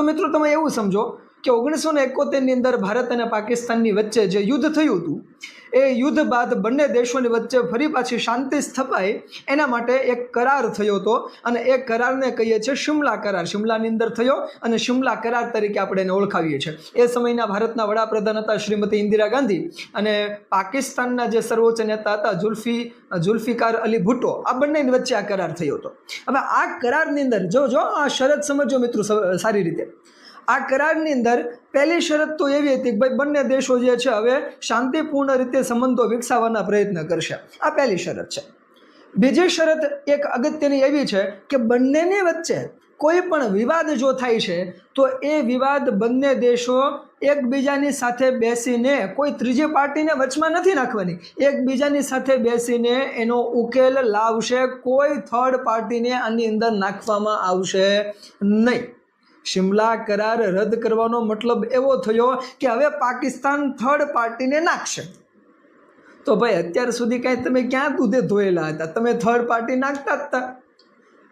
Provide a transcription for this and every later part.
તો મિત્રો તમે એવું સમજો કે ઓગણીસો ને એકોતેરની અંદર ભારત અને પાકિસ્તાનની વચ્ચે જે યુદ્ધ થયું હતું, એ યુદ્ધ બાદ બંને દેશોની વચ્ચે ફરી પાછી શાંતિ સ્થપાય એના માટે એક કરાર થયો હતો અને એ કરારને કહીએ છીએ શિમલા કરાર. શિમલાની અંદર થયો અને શિમલા કરાર તરીકે આપણે એને ઓળખાવીએ છીએ. એ સમયના ભારતના વડાપ્રધાન હતા શ્રીમતી ઇન્દિરા ગાંધી અને પાકિસ્તાનના જે સર્વોચ્ચ નેતા હતા જુલ્ફી, જુલ્ફિકાર અલી ભુટ્ટો, આ બંનેની વચ્ચે આ કરાર થયો હતો. હવે આ કરારની અંદર જો જો, આ શરત સમજો મિત્રો સારી રીતે. આ કરારની અંદર પહેલી શરત તો એવી હતી કે ભાઈ બંને દેશો જે છે હવે શાંતિપૂર્ણ રીતે સંબંધો વિકસાવવાના પ્રયત્ન કરશે. આ પહેલી શરત છે. બીજી શરત એક અગત્યની એવી છે કે બંનેની વચ્ચે કોઈ પણ વિવાદ જો થાય છે, તો એ વિવાદ બંને દેશો એકબીજાની સાથે બેસીને કોઈ ત્રીજી પાર્ટીને વચમાં નથી નાખવાની. એકબીજાની સાથે બેસીને એનો ઉકેલ લાવશે, કોઈ થર્ડ પાર્ટીને આની અંદર નાખવામાં આવશે નહીં. શિમલા કરાર રદ કરવાનો મતલબ એવો થયો કે હવે પાકિસ્તાન થર્ડ પાર્ટીને નાખશે. તો ભાઈ અત્યાર સુધી કાંઈ તમે ક્યાં દૂધે ધોયેલા હતા? તમે થર્ડ પાર્ટી નાખતા જ હતા.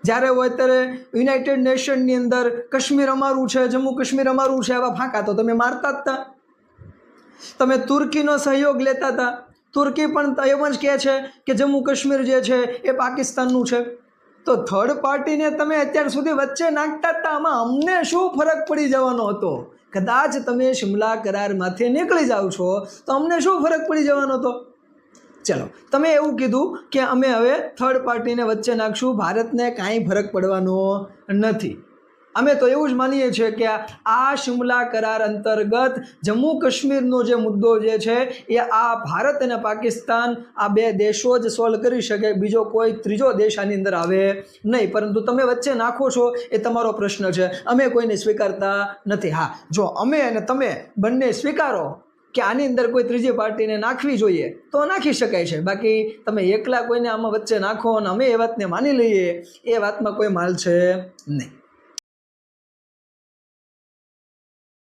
જ્યારે હોય ત્યારે યુનાઇટેડ નેશનની અંદર કાશ્મીર અમારું છે, જમ્મુ કાશ્મીર અમારું છે, આવા ફાંકા તો તમે મારતા જ હતા. તમે તુર્કીનો સહયોગ લેતા હતા. તુર્કી પણ એમ જ કહે છે કે જમ્મુ કાશ્મીર જે છે એ પાકિસ્તાનનું છે. તો થર્ડ પાર્ટીને તમે અત્યાર સુધી વચ્ચે નાખતા હતા, આમાં અમને શું ફરક પડી જવાનો હતો? કદાચ તમે શિમલા કરારમાંથી નીકળી જાઓ છો, તો અમને શું ફરક પડી જવાનો હતો? ચલો, તમે એવું કીધું કે અમે હવે થર્ડ પાર્ટીને વચ્ચે નાખશું, ભારતને કાંઈ ફરક પડવાનો નથી. અમે તો એવું જ માનીએ છીએ કે આ શિમલા કરાર અંતર્ગત જમ્મુ કાશ્મીરનો જે મુદ્દો જે છે એ આ ભારત અને પાકિસ્તાન આ બે દેશો જ સોલ્વ કરી શકે, બીજો કોઈ ત્રીજો દેશ આની અંદર આવે નહીં. પરંતુ તમે વચ્ચે નાખો છો એ તમારો પ્રશ્ન છે. અમે કોઈને સ્વીકારતા નથી. હા, જો અમે અને તમે બંને સ્વીકારો કે આની અંદર કોઈ ત્રીજી પાર્ટીને નાખવી જોઈએ, તો નાખી શકાય છે. બાકી તમે એકલા કોઈને આમાં વચ્ચે નાખો અને અમે એ વાતને માની લઈએ, એ વાતમાં કોઈ માલ છે નહીં.